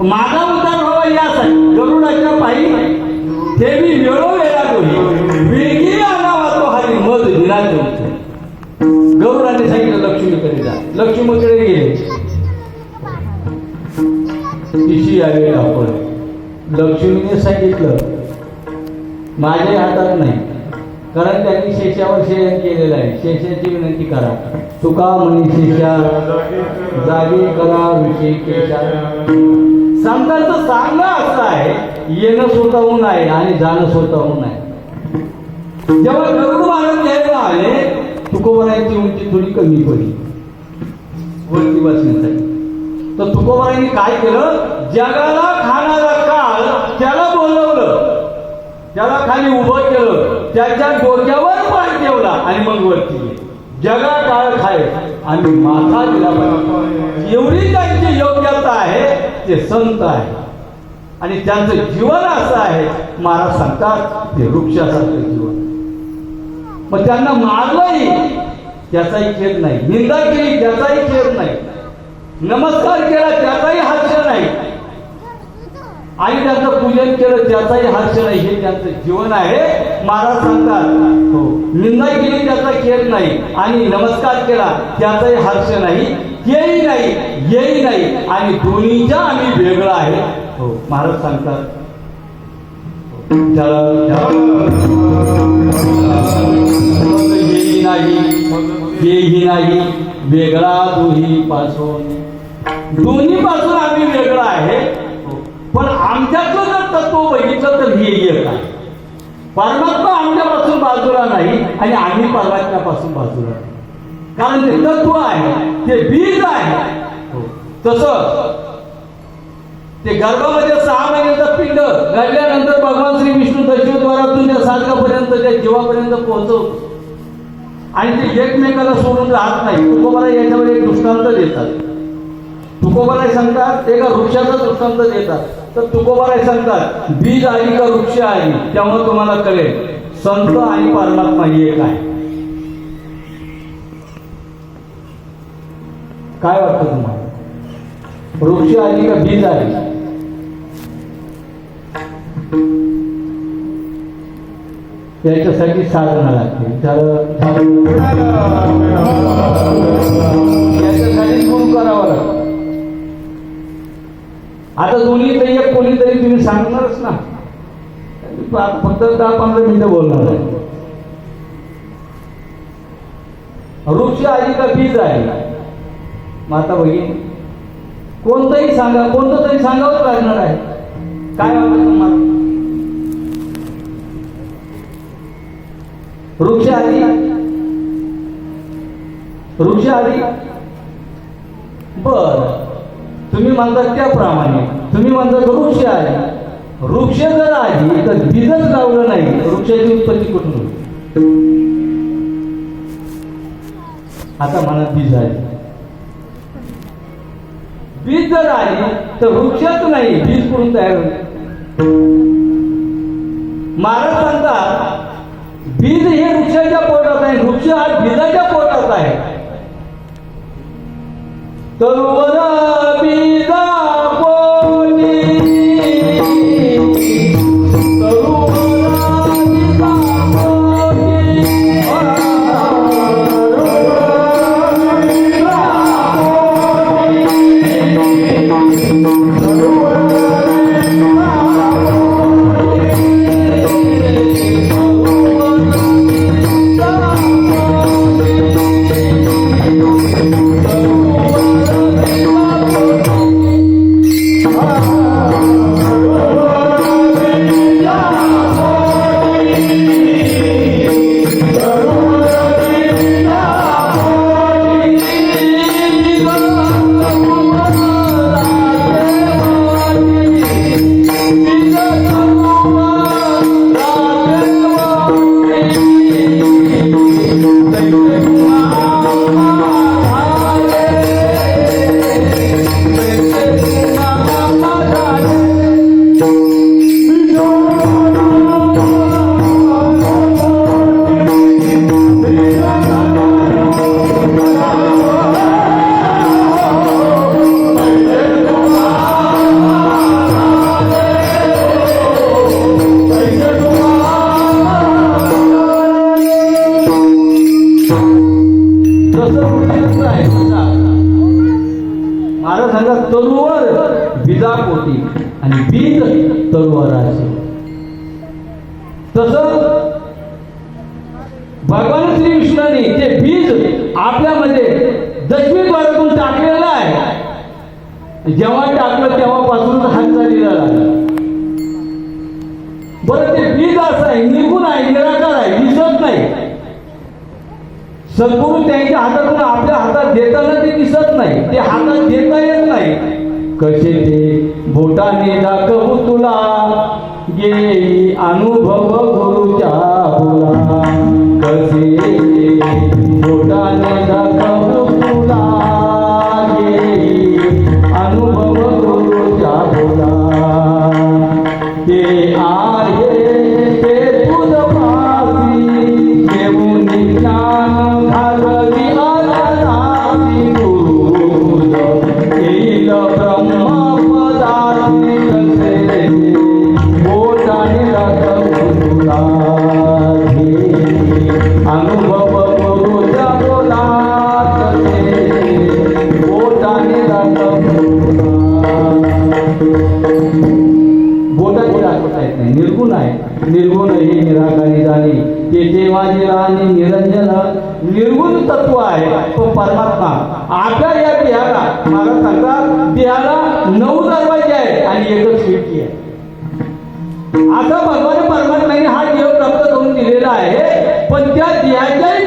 माझा उद्धार व्हावा यासाठी गरुडाच्या पायी ते मी वेळोवेळा दोही वेगी आणावा तो हरी मध दिना गरुडाने सांगितलं लक्ष्मीकडे जा. लक्ष्मीकडे गेले. तिशी आले आपण. लक्ष्मीने सांगितलं माझ्या हातात नाही. कारण त्यांनी शेषावर शयन केलेलं आहे. शेषाची विनंती करा. तुका म्हणे शेषा जागे करा विषय केशा संतांचं सांगणं असं आहे येणं स्वतःहून आहे आणि जाणं स्वतःहून आहे. जेव्हा गरुड महाराज घ्यायला आले तुकोबरायांची उंची थोडी कमी पडली. वरती बसण्यासाठी. तर तुकोबरायांनी काय केलं? जगाला खाणारा काळ त्याला बोलवलं. त्याला खाली उभं केलं. त्याच्या डोक्यावर पाय ठेवला आणि मग वरती जगा काळ खाय. आणि माथा दिला पाहिजे. एवढी त्यांची योग्यता आहे ते संत आहे. आणि त्यांचं जीवन असं आहे महाराज सांगतात ते वृक्षासारखं जीवन. मग त्यांना मारलंही त्याचाही खेद नाही. निंदा केली त्याचाही खेद नाही. नमस्कार केला त्याचाही हर्ष नाही. आणि त्यांचं पूजन केलं त्याचाही हर्ष नाही हे त्यांचं जीवन आहे. महाराज सांगतात हो निंदा केली त्याचा खेळ नाही. आणि नमस्कार केला त्याचाही हर्ष नाही. तेही नाही येही नाही. आणि दोन्हीच्या आम्ही वेगळं आहे. हो महाराज सांगतात. त्याला नाही येही नाही. वेगळा दोन्ही पासून दोन्ही पासून आम्ही वेगळं आहे. पण आमच्यातलं जर तत्व बघितलं तर हे एक आहे. परमात्मा आमच्यापासून बाजूला नाही आणि आम्ही परमात्म्यापासून बाजूला नाही. कारण ते तत्व आहे ते बीज आहे. हो. तस ते गर्भामध्ये सहा महिन्याचं पिंड घडल्यानंतर भगवान श्री विष्णू दशोद्वारातून त्या साधकापर्यंत त्या जीवापर्यंत पोहोचवतो आणि ते एकमेकाला सोडून राहत नाही. मला याच्यावर एक दृष्टांत देतात. तुकोबाला सांगतात एका वृक्षाचा वृत्तांत देतात. तर तुकोबाला सांगतात बीज आली का वृक्ष आई त्यामुळे तुम्हाला कळेल संत आणि परमात्मा एक आहे. काय वाटतं तुम्हाला? वृक्ष आली का बीज आली त्याच्यासाठी साधना लागते त्याला फक्त दहा पंधरा मिनिटं बोलणार आहे. वृक्ष आली का बीज आहे माता बहीण कोणतंही सांगा कोणतं तरी सांगावंच लागणार आहे. काय वाटतं तुम्हाला? वृक्ष आली? वृक्ष आली? बर. तुम्ही म्हणता त्याप्रमाणे. तुम्ही म्हणता वृक्ष आहे वृक्ष जर आहे तर बीजच लावलं नाही. वृक्षाची उत्पत्ती कुठून आता मला बीज आहे. बीज जर आली तर वृक्षच नाही बीज कुठून तयार होईल? महाराज सांगतात बीज हे वृक्षाच्या पोटात आहे वृक्ष हा बीजाच्या पोटात आहे. तर तरुवर होती आणि बीज तरुवाराचे तस भगवान श्रीकृष्णाने ते बीज आपल्यामध्ये दशमी द्वारातून टाकलेलं आहे. जेव्हा टाकलं तेव्हापासून हालचालीला लागलं बरं ते बीज असं आहे निघून आहे निराकार आहे दिसत नाही. सद्गुरू त्यांच्या हातातून आपल्या हातात देताना ते दिसत नाही. ते हातात देता येत नाही. कसे ते? बोटाने दाखवू तुला. ये अनुभव गुरुच्या निर्गुण हे निराकारी जाणे ते माझी राणी निरंजन निर्गुण तत्व आहे. तो परमात्मा. आता या देहाला मला सांगतात देहाला नऊ दरवाजे आहे आणि एकच खिडकी आहे. आता भगवान परमात्म्याने हा देव प्राप्त करून दिलेला आहे पण त्या देहाच्या